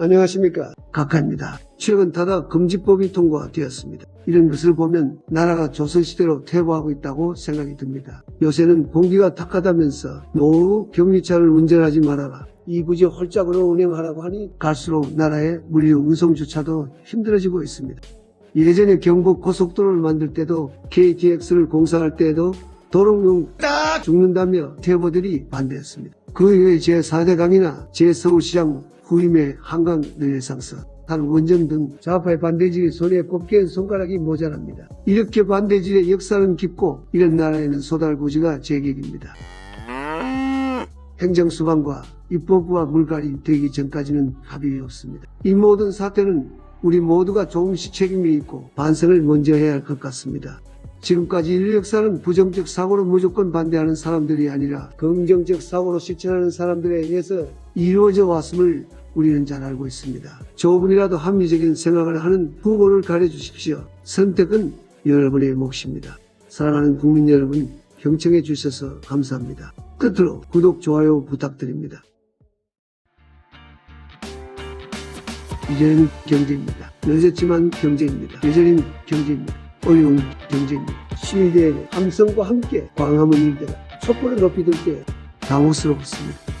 안녕하십니까. 각하입니다. 최근 다다 금지법이 통과되었습니다. 이런 것을 보면 나라가 조선시대로 퇴보하고 있다고 생각이 듭니다. 요새는 공기가 탁하다면서 노후 격리차를 운전하지 말아라. 이부지 홀짝으로 운행하라고 하니 갈수록 나라의 물류 운송조차도 힘들어지고 있습니다. 예전에 경북 고속도로를 만들 때도 KTX를 공사할 때에도 도롱뇽 딱 죽는다며 퇴보들이 반대했습니다. 그 이후에 제4대 강이나 제 서울시장 후임의 한강 르네상스, 한 원전 등 좌파의 반대질이 손에 꼽기엔 손가락이 모자랍니다. 이렇게 반대질의 역사는 깊고 이런 나라에는 소달구지가 제격입니다. 행정수반과 입법부와 물갈이 되기 전까지는 합의가 없습니다. 이 모든 사태는 우리 모두가 조금씩 책임이 있고 반성을 먼저 해야 할 것 같습니다. 지금까지 인류 역사는 부정적 사고로 무조건 반대하는 사람들이 아니라 긍정적 사고로 실천하는 사람들에 의해서 이루어져 왔음을 우리는 잘 알고 있습니다. 조금이라도 합리적인 생각을 하는 후보를 가려주십시오. 선택은 여러분의 몫입니다. 사랑하는 국민 여러분, 경청해 주셔서 감사합니다. 끝으로 구독, 좋아요 부탁드립니다. 이제는 경제입니다. 늦었지만 경제입니다. 예전인 경제입니다. 어려운 경제입니다. 시위대의 함성과 함께 광화문 일대가 촛불을 높이 들 때 당혹스럽습니다.